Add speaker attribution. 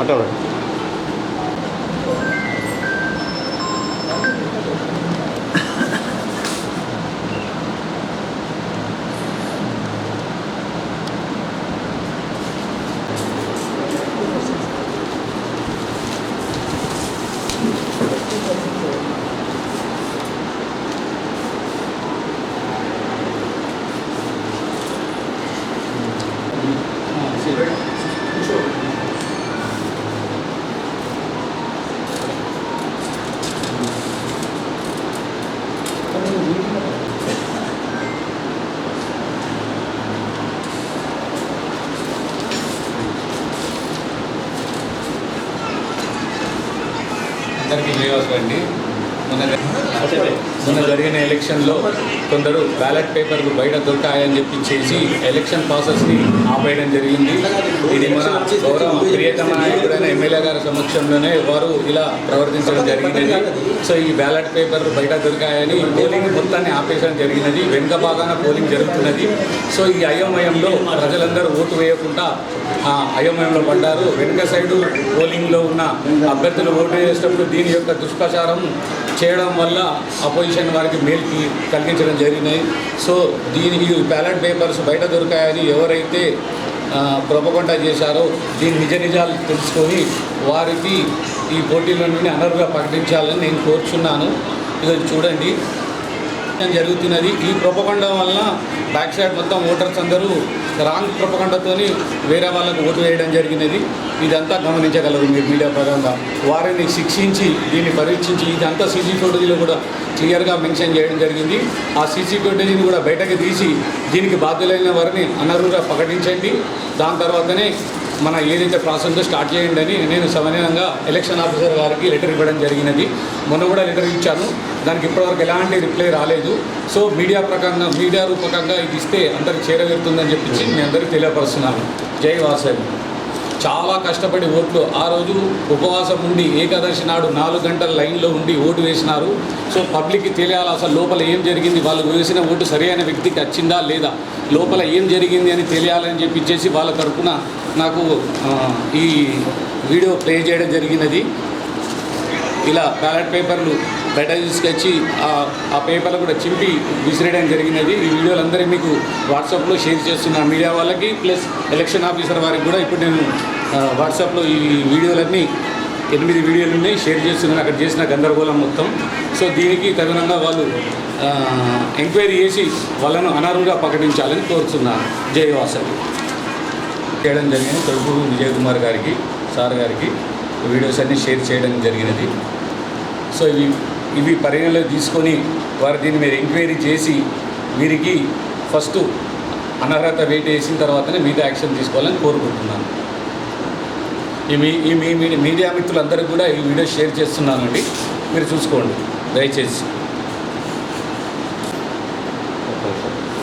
Speaker 1: அட்டவணை
Speaker 2: అందరికీ మొన్న మొన్న జరిగిన ఎలక్షన్లో కొందరు బ్యాలెట్ పేపర్లు బయట దొరికాయని చెప్పి చేసి ఎలక్షన్ ప్రాసెస్ని ఆపేయడం జరిగింది. ఇది మన గౌరవ ప్రియతమ నాయకుడైన ఎమ్మెల్యే గారి సమక్షంలోనే వారు ఇలా ప్రవర్తించడం జరిగినది. సో ఈ బ్యాలెట్ పేపర్లు బయట దొరికాయని పోలింగ్ మొత్తాన్ని ఆపేయడం జరిగినది. వెనుక భాగాన పోలింగ్ జరుగుతున్నది. సో ఈ అయోమయంలో ప్రజలందరూ ఓటు వేయకుండా ఆ అయోమయంలో పడ్డారు. వెనుక సైడు పోలింగ్లో ఉన్న అభ్యర్థులు ఓటు వేసేటప్పుడు దీని యొక్క దుష్ప్రచారం చేయడం వల్ల అపోజిషన్ వారికి మేల్కి కలిగించడం జరిగినాయి. సో దీనికి బ్యాలెట్ పేపర్స్ బయట దొరికాయని ఎవరైతే ప్రొపకొండ చేశారో దీని నిజ నిజాలు తెలుసుకొని వారికి ఈ పోటీల నుండి అనర్హుగా ప్రకటించాలని నేను కోరుచున్నాను. ఇది చూడండి. జరుగుతున్నది? ఈ ప్రొపగండ వలన బ్యాక్ సైడ్ మొత్తం ఓటర్స్ అందరూ రాంగ్ ప్రపకండతోని వేరే వాళ్ళకు ఓటు వేయడం జరిగినది. ఇదంతా గమనించగలరు మీరు మీడియా పరంగా. వారిని శిక్షించి దీన్ని పరీక్షించి ఇదంతా సీసీ ఫుటేజీలో కూడా క్లియర్గా మెన్షన్ చేయడం జరిగింది. ఆ సీసీ ఫుటేజీని కూడా బయటకు తీసి దీనికి బాధ్యులైన వారిని అనర్హుగా ప్రకటించండి. దాని తర్వాతనే మన ఏదైతే ప్రాసెస్ ఉందో స్టార్ట్ చేయండి అని నేను సమన్వయంగా ఎలక్షన్ ఆఫీసర్ గారికి లెటర్ ఇవ్వడం జరిగినది. మొన్న కూడా లెటర్ ఇచ్చాను. దానికి ఇప్పటివరకు ఎలాంటి రిప్లై రాలేదు. సో మీడియా ప్రకారంగా మీడియా రూపకంగా ఇది ఇస్తే అందరికి చేరవేరుతుందని చెప్పేసి మీ అందరికీ తెలియపరుస్తున్నాను. జై వాసవి చాలా కష్టపడి ఓట్లు ఆ రోజు ఉపవాసం ఉండి ఏకాదశి నాడు నాలుగు గంటల లైన్లో ఉండి ఓటు వేసినారు. సో పబ్లిక్కి తెలియాలి అసలు లోపల ఏం జరిగింది? వాళ్ళు వేసిన ఓటు సరైన వ్యక్తికి వచ్చిందా లేదా? లోపల ఏం జరిగింది అని తెలియాలని చెప్పిచ్చేసి వాళ్ళ తరఫున నాకు ఈ వీడియో ప్లే చేయడం జరిగినది. ఇలా బ్యాలెట్ పేపర్లు బయట తీసుకొచ్చి ఆ- పేపర్లు కూడా చింపి విసిరేయడం జరిగినది. ఈ వీడియోలు అందరూ మీకు వాట్సాప్లో షేర్ చేస్తున్నాను మీడియా వాళ్ళకి ప్లస్ ఎలక్షన్ ఆఫీసర్ వారికి కూడా ఇప్పుడు నేను వాట్సాప్లో ఈ వీడియోలన్నీ ఎనిమిది వీడియోలు ఉన్నాయి షేర్ చేస్తున్నాను. అక్కడ చేసిన గందరగోళం మొత్తం. సో దీనికి తగినంగా వాళ్ళు ఎంక్వైరీ చేసి వాళ్ళను అనర్హులుగా ప్రకటించాలని కోరుతున్నాను. జై వాసవి. చేయడం జరిగింది. తొలుపూరు విజయ్ కుమార్ గారికి సార్ గారికి వీడియోస్ అన్నీ షేర్ చేయడం జరిగినది. సో ఇవి ఇవి పరిగణలో తీసుకొని వారు దీన్ని మీరు ఎంక్వైరీ చేసి వీరికి ఫస్ట్ అనర్హత వెయిట్ వేసిన తర్వాతనే మీద యాక్షన్ తీసుకోవాలని కోరుకుంటున్నాను. ఈ మీ ఈ మీ మీ- మీడియా మిత్రులందరికీ కూడా ఈ వీడియో షేర్ చేస్తున్నానండి. మీరు చూసుకోండి. దయచేసి.
Speaker 1: Okay sir